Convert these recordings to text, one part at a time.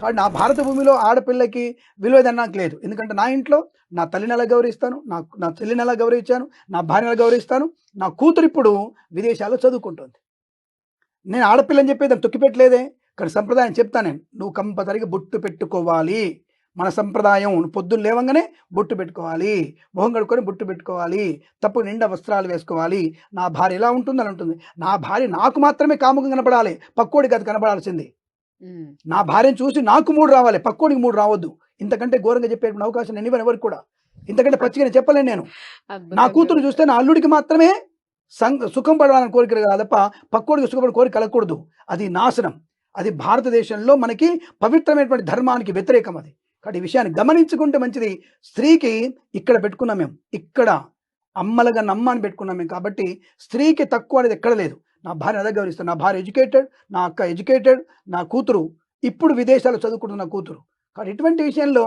కాబట్టి నా భారత భూమిలో ఆడపిల్లకి విలువ నాకు లేదు. ఎందుకంటే నా ఇంట్లో నా తల్లిని ఎలా గౌరవిస్తాను? నా నా చెల్లిని ఎలా గౌరవించాను? నా భార్యను ఎలా గౌరవిస్తాను? నా కూతురు ఇప్పుడు విదేశాల్లో చదువుకుంటుంది. నేను ఆడపిల్లని చెప్పేది దాన్ని తొక్కిపెట్టలేదే. కానీ సంప్రదాయం చెప్తాను నేను. నువ్వు కంపల్సరిగా బొట్టు పెట్టుకోవాలి. మన సంప్రదాయం పొద్దున్న లేవంగానే బొట్టు పెట్టుకోవాలి. మొహం కడుక్కొని బొట్టు పెట్టుకోవాలి. తప్పు నిండా వస్త్రాలు వేసుకోవాలి. నా భార్య ఎలా ఉంటుంది అని ఉంటుంది. నా భార్య నాకు మాత్రమే కాముకం కనపడాలి. పక్కోడికి అది కనపడాల్సింది. నా భార్యను చూసి నాకు మూడు రావాలి పక్కోడికి మూడు రావద్దు. ఇంతకంటే ఘోరంగా చెప్పేటువంటి అవకాశం నేను ఇవ్వను ఎవరికి కూడా. ఇంతకంటే పచ్చిగా చెప్పలేను నేను. నా కూతురు చూస్తే నా అల్లుడికి మాత్రమే సుఖం పడాలని కోరిక కాదు తప్ప పక్కోడికి సుఖపడి కోరిక కలగకూడదు. అది నాశనం. అది భారతదేశంలో మనకి పవిత్రమైనటువంటి ధర్మానికి వ్యతిరేకం అది. కాబట్టి ఈ విషయాన్ని గమనించుకుంటే మంచిది. స్త్రీకి ఇక్కడ పెట్టుకున్నాం మేము. ఇక్కడ. అమ్మలుగా నమ్మ అని పెట్టుకున్నాం మేము. కాబట్టి స్త్రీకి తక్కువ అనేది ఎక్కడ లేదు. నా భార్య అదే గౌరవిస్తాను నా భార్య ఎడ్యుకేటెడ్ నా అక్క ఎడ్యుకేటెడ్ నా కూతురు. ఇప్పుడు విదేశాల్లో చదువుకుంటున్న కూతురు. కాబట్టి ఇటువంటి విషయంలో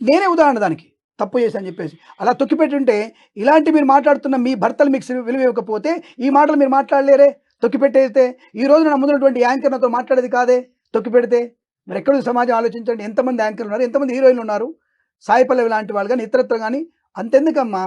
నేనే ఉదాహరణ దానికి. తప్పు చేశాను చెప్పేసి. అలా తొక్కిపెట్టుంటే ఇలాంటి మీరు మాట్లాడుతున్న మీ భర్తలు మీకు విలువ ఇవ్వకపోతే ఈ మాటలు మీరు మాట్లాడలేరే? తొక్కిపెట్టేస్తే ఈ రోజు నా ముందున్నటువంటి యాంకర్ నాతో మాట్లాడేది కాదే? తొక్కిపెడితే? మరి ఎక్కడ సమాజం? ఆలోచించండి. ఎంతమంది యాంకర్లు ఉన్నారు? ఎంతమంది హీరోయిన్లు ఉన్నారు? సాయి పల్లవి లాంటి వాళ్ళు కానీ ఇతరత్ర కానీ అంతెందుకమ్మా?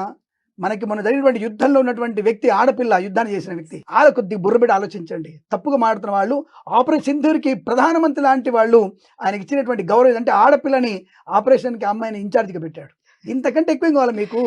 మనకి మన జరిగినటువంటి యుద్ధంలో ఉన్నటువంటి వ్యక్తి ఆడపిల్ల యుద్ధాన్ని చేసిన వ్యక్తి. ఆడ కొద్ది బుర్రబిడి ఆలోచించండి. తప్పుగా మాడుతున్న వాళ్ళు ఆపరేషన్ సింధూర్కి ప్రధానమంత్రి లాంటి వాళ్ళు ఆయనకి ఇచ్చినటువంటి గౌరవం అంటే ఆడపిల్లని ఆపరేషన్కి అమ్మాయిని ఇన్ఛార్జ్గా పెట్టాడు. ఇంతకంటే ఎక్కువ ఏం కావాలి మీకు?